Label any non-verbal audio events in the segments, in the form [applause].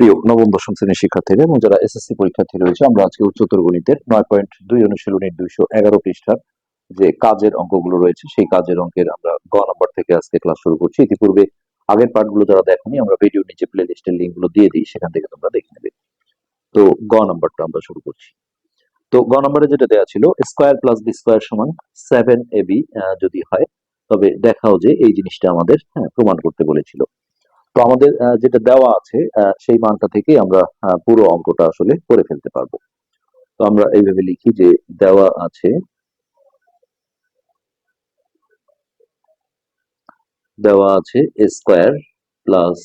প্রিয় নবম দশম শ্রেণির শিক্ষার্থীরা এবং যারা এসএসসি পরীক্ষার্থী রয়েছে আমরা আজকে উচ্চতর গণিতের নয় পয়েন্ট দুই অনুশীলনীর দুইশো এগারো পৃষ্ঠার যে কাজের অঙ্কগুলো রয়েছে সেই কাজের অঙ্কের আমরা গ নম্বর থেকে আজকে ক্লাস শুরু করছি। ইতিপূর্বে আগের পার্টগুলো যারা দেখনি আমরা ভিডিও নিচে প্লে লিস্টের লিঙ্কগুলো দিয়ে দিই সেখান থেকে তোমরা দেখে নেবে। তো গ নম্বরটা আমরা শুরু করছি। তো গ নম্বরে যেটা দেওয়া ছিল স্কোয়ার প্লাস বি স্কোয়ার সমান সেভেন এ বি যদি হয় তবে দেখাও যে এই জিনিসটা আমাদের হ্যাঁ, প্রমাণ করতে বলেছিল। তো আমাদের যেটা দেওয়া আছে সেই মানটা থেকে আমরা পুরো অঙ্কটা আসলে করে ফেলতে পারব। তো আমরা এইভাবে লিখি যে দেওয়া আছে দেওয়া আছে A square plus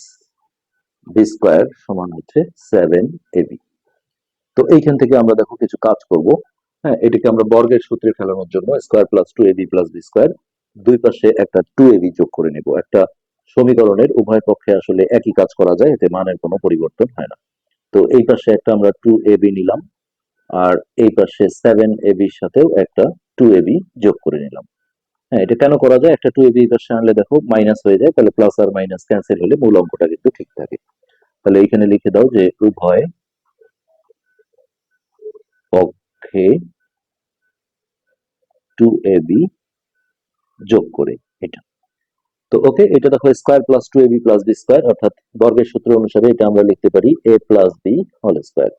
B square সমান হচ্ছে সেভেন এবি তো এইখান থেকে আমরা দেখো কিছু কাজ করব। হ্যাঁ এটাকে আমরা বর্গের সূত্রে ফেলানোর জন্য square plus two AB plus B square দুই পাশে একটা টু এবি যোগ করে নেব। একটা সমীকরণের উভয় পক্ষে আসলে একই কাজ করা যায়, এতে মানের কোনো পরিবর্তন হয় না। তো এই পাশে একটা আমরা টু এবি নিলাম, আর এই পাশে সেভেন এবির সাথেও একটা টু এবি যোগ করে নিলাম। হ্যাঁ এটা কেন করা যায়? একটা টু এবি পাশে আনলে দেখো মাইনাস হয়ে যায়, তাহলে প্লাস আর মাইনাস ক্যান্সেল হলে মূল অঙ্কটা কিন্তু ঠিক থাকে। তাহলে এইখানে লিখে দাও যে উভয় পক্ষে টু এবি যোগ করে এটা। তো ওকে, এটা দেখো square plus two AB plus B square অর্থাৎ বর্গের সূত্র অনুসারে এটা আমরা লিখতে পারি A plus B whole square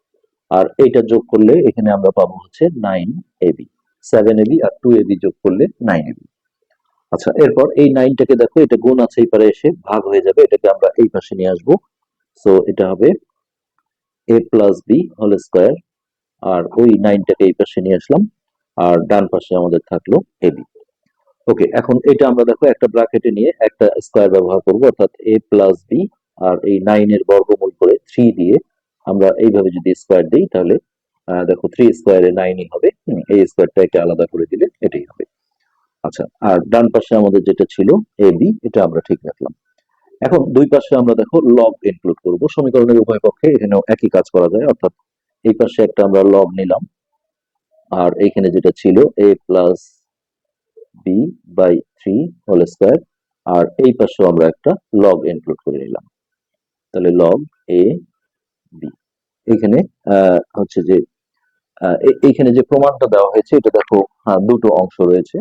আর এইটা যোগ করলে এখানে আমরা পাবো হচ্ছে নাইন এবি সেভেন এবি আর টু এবি যোগ করলে নাইন এবি আচ্ছা এরপর এই নাইনটাকে দেখো, এটা গুণ আছে এই পারে এসে, ভাগ হয়ে যাবে, এটাকে আমরা এই পাশে নিয়ে আসব। সো এটা হবে A plus B whole square আর ওই নাইনটাকে এই পাশে নিয়ে আসলাম, আর ডান পাশে আমাদের থাকল এবি ওকে এখন এটা আমরা দেখো একটা ব্র্যাকেটে নিয়ে একটা স্কোয়ার ব্যবহার করব, অর্থাৎ এ প্লাস বি আর এই নাইনের বর্গমূল করে থ্রি দিয়ে আমরা এইভাবে যদি স্কোয়ার দিই, তাহলে দেখো থ্রি স্কোয়ারে নাইনই হবে এই স্কোয়ারটা এটা আলাদা করে দিলে এটাই হবে। আচ্ছা আর ডান পাশে আমাদের যেটা ছিল এ বি এটা আমরা ঠিক রাখলাম। এখন দুই পাশে আমরা দেখো লব ইনক্লুড করব, সমীকরণের উভয় পক্ষে এখানেও একই কাজ করা যায়, অর্থাৎ এই পাশে একটা আমরা লব নিলাম, আর এইখানে যেটা ছিল A plus B by three whole square আর এই পাশেও আমরা একটা লগ ইনক্লুড করে নিলাম। তাহলে লগ এ বি এখানে হচ্ছে যে এইখানে যে প্রমাণটা দেওয়া হয়েছে এটা দেখো হ্যাঁ, দুটো অংশ রয়েছে।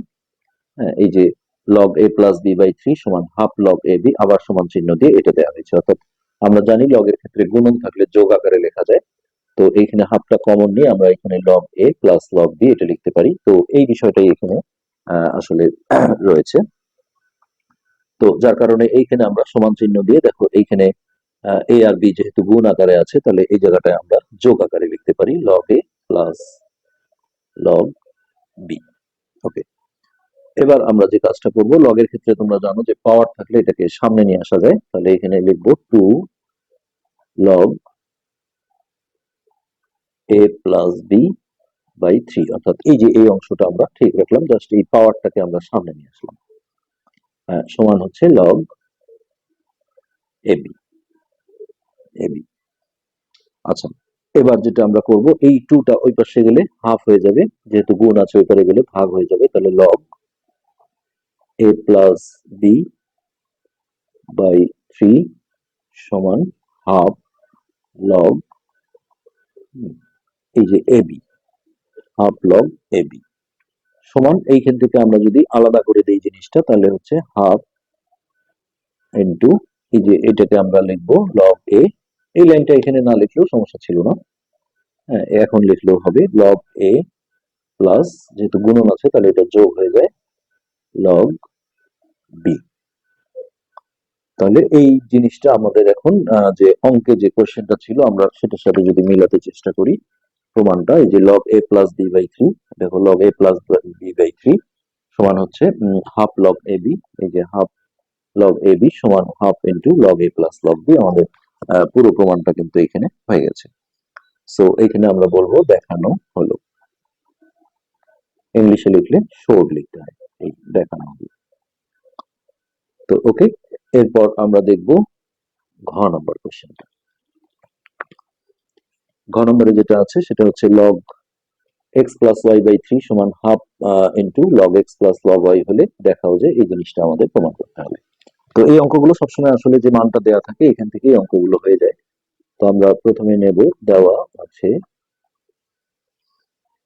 হ্যাঁ, এই যে log A plus B by three সমান হাফ লগ এ বি আবার সমান চিহ্ন দিয়ে এটা দেওয়া হয়েছে। অর্থাৎ আমরা জানি লগের ক্ষেত্রে গুণন থাকলে যোগ আকারে লেখা যায়। তো এইখানে হাফটা কমন নিয়ে আমরা এখানে log A plus log B এটা লিখতে পারি। তো এই বিষয়টাই এখানে আসলে [clears throat] রয়েছে। তো যার কারণে এইখানে আমরা সমান চিহ্ন দিয়ে দেখো, এইখানে এ আর বি যেহেতু গুণ আকারে আছে, তাহলে এই জায়গাটায় আমরা যোগ আকারে লিখতে পারি log A plus log B okay এবার আমরা যে কাজটা করব লগের ক্ষেত্রে তোমরা জানো যে পাওয়ার থাকলে এটাকে সামনে নিয়ে আসা যায়। তাহলে এখানে লিখব two log A plus B by three অর্থাৎ এই যে এই অংশটা আমরা ঠিক রাখলাম জাস্ট এই পাওয়ারটাকে আমরা সামনে নিয়ে আসলাম। আহ, সমান হচ্ছে লগ এবি এবি আচ্ছা এবার যেটা আমরা করব এই টুটা ওই পাশে গেলে হাফ হয়ে যাবে যেহেতু গুণ আছে ওই পারে গেলে ভাগ হয়ে যাবে তাহলে log A plus B by three সমান হাফ লগ এই যে AB half log A B সমান এইখান থেকে আমরা যদি আলাদা করে দিই জিনিসটা, তাহলে হচ্ছে হাফ ইন্টু এই যে এটাকে আমরা লিখব লগ এ এই লাইনটা এখানে না লিখলেও সমস্যা ছিল না। হ্যাঁ এখন লিখলেও হবে লগ এ প্লাস যেহেতু গুণন আছে, তাহলে এটা যোগ হয়ে যায় লগ বি তাহলে এই জিনিসটা আমাদের এখন যে অঙ্কে যে কোশ্চেনটা ছিল, আমরা সেটার সাথে যদি মিলাতে চেষ্টা করি প্রমাণটা, এই যে log A plus B by three দেখো log A plus B by three সমান হচ্ছে হাফ লগ এ বি এই যে হাফ লগ এ বি সমান half into log A plus log B আমাদের পুরো প্রমাণটা কিন্তু এখানে হয়ে গেছে। সো এখানে আমরা বলব দেখানো হলো। ইংলিশে লিখলে শোড লিখতে হয়, এই দেখানো হলো। তো ওকে এরপর আমরা দেখব ঘ নম্বর কোশ্চেনটা ঘ যেটা আছে, সেটা হচ্ছে log X plus Y by three সমান half into log X plus log Y হলে দেখাও যে এই জিনিসটা আমাদের প্রমাণ করতে হবে। তো এই অঙ্কগুলো সবসময় আসলে যে মানটা দেওয়া থাকে, এখান থেকে এই অঙ্কগুলো হয়ে যায়। তো আমরা প্রথমে নেব, দেওয়া আছে,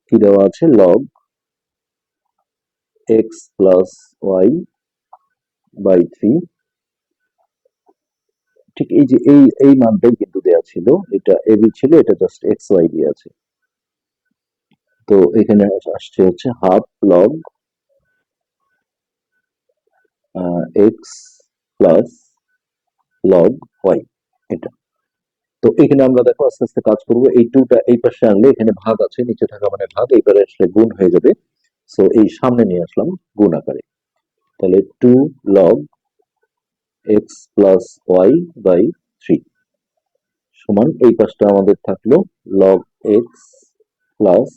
কি দেওয়া আছে? Log X plus Y by three এই যে, এই এই মানটাই কিন্তু দেওয়া ছিল। এটা এবি ছিল, এটা জাস্ট এক্স ওয়াই দিয়ে আছে। তো এখানে আসছে হচ্ছে half log X plus log Y এটা। তো এখানে আমরা দেখো আস্তে আস্তে কাজ করব। এই টুটা এই পাশে আনলে এখানে ভাগ আছে, নিচে থাকা মানে ভাগ এইবারে আসলে গুণ হয়ে যাবে। সো এই সামনে নিয়ে আসলাম গুণ আকারে। তাহলে two log X plus Y by three সমান এই পাশটা আমাদের থাকল log X plus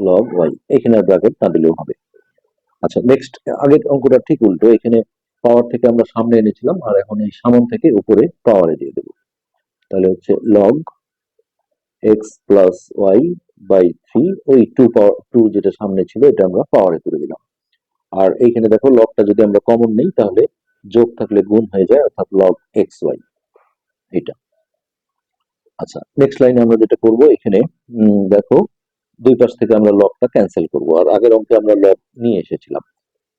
log Y এখানে ব্র্যাকেট না দিলেও হবে। আচ্ছা নেক্সট আগের অঙ্কটা ঠিক উল্টো। এখানে পাওয়ার থেকে আমরা সামনে এনেছিলাম, আর এখন এই সামন থেকে উপরে পাওয়ারে দিয়ে দেবো। তাহলে হচ্ছে log X plus Y by three ওই টু পাওয়ার টু যেটা সামনে ছিল, এটা আমরা পাওয়ারে করে দিলাম। আর এইখানে দেখো লগটা যদি আমরা কমন নেই, তাহলে যোগ থাকলে গুণ হয়ে যায়, অর্থাৎ লগ এক্স ওয়াই এটা আচ্ছা নেক্সট লাইনে আমরা যেটা করব, এখানে দেখো, দুই পাশ থেকে আমরা লগটা ক্যান্সেল করব, আর আগের অঙ্কে আমরা লগ নিয়ে এসেছিলাম।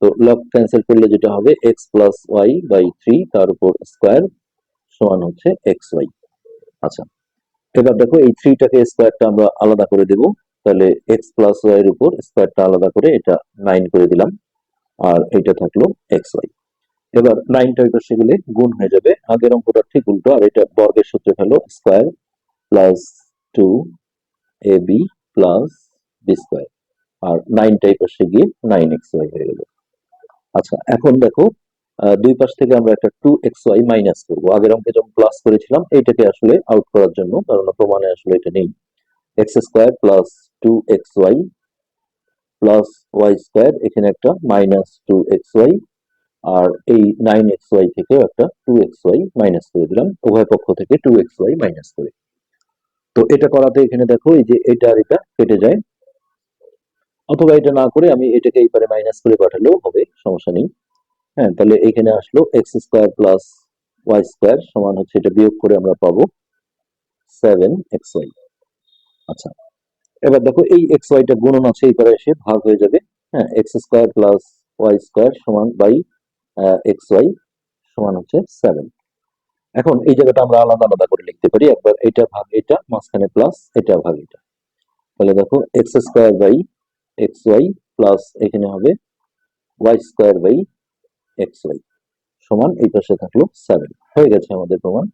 তো লগ ক্যান্সেল করলে যেটা হবে X plus Y by three তার উপর স্কোয়ার সমান হচ্ছে এক্স ওয়াই আচ্ছা এবার দেখো, এই থ্রিটাকে স্কোয়ারটা আমরা আলাদা করে দেব, তাহলে এক্স প্লাস ওয়াই এর উপর স্কোয়ারটা আলাদা করে এটা নাইন করে দিলাম, আর এটা থাকল এক্স ওয়াই এবার নাইনটা ওই পাশে গেলে গুণ হয়ে যাবে। আগের অঙ্কটা ঠিক উল্টো, আর এটা বর্গের সূত্রে হলো square plus two A B plus B square আর নাইনটা এই পাশে গিয়ে নাইন এক্স ওয়াই হয়ে গেল। আচ্ছা এখন দেখো দুই পাশ থেকে আমরা একটা টু এক্স ওয়াই মাইনাস করব। আগের অঙ্কে যখন প্লাস করেছিলাম, এইটাকে আসলে আউট করার জন্য, কারণ প্রমাণে আসলে এটা নেই। X square plus two X Y plus Y square এখানে একটা মাইনাস টু এক্স ওয়াই আর এই নাইন এক্স ওয়াই থেকেও একটা টু এক্স ওয়াই মাইনাস করে দিলাম। উভয় পক্ষ থেকে টু এক্স ওয়াই মাইনাস করে। তো এটা করাতে এখানে দেখো, এই যে এটা আর এটা কেটে যায়। অথবা এটা না করে আমি এটাকে এই পারে মাইনাস করে পাঠালেও হবে, সমস্যা নেই। হ্যাঁ তাহলে এখানে আসলো X square plus Y square সমান হচ্ছে এটা বিয়োগ করে আমরা পাবো সেভেন এক্স ওয়াই আচ্ছা এবার দেখো এই এক্স ওয়াইটা গুণন আছে এই পারে এসে ভাগ হয়ে যাবে। হ্যাঁ X square plus Y square সমান বাই এক্স ওয়াই সমান হচ্ছে সেভেন এখন এই জায়গাটা আমরা আলাদা আলাদা করে লিখতে পারি। একবার এটা ভাগ এটা, মাঝখানে প্লাস এটা ভাগ এটা। তাহলে দেখো X square by X Y plus এখানে হবে Y square by X Y সমান এই পাশে থাকল সেভেন হয়ে গেছে আমাদের প্রমাণ।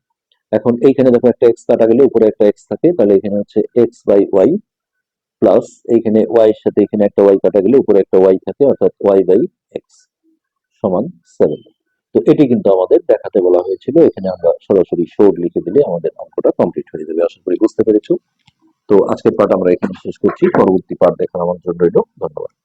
এখন এইখানে দেখো একটা এক্স কাটা গেলে উপরে একটা এক্স থাকে। তাহলে এখানে হচ্ছে এক্স বাই ওয়াই প্লাস এইখানে ওয়াই এর সাথে এখানে একটা ওয়াই কাটা গেলে উপরে একটা ওয়াই থাকে, অর্থাৎ ওয়াই বাই এক্স সমান সেভেন তো এটি কিন্তু আমাদের দেখাতে বলা হয়েছিল। এখানে আমরা সরাসরি শোর লিখে দিলে আমাদের অঙ্কটা কমপ্লিট হয়ে যাবে। আশা করি বুঝতে পেরেছ। তো আজকের পাঠ আমরা এখানে শেষ করছি। পরবর্তী পাঠ দেখার আমন্ত্রণ রইল। ধন্যবাদ।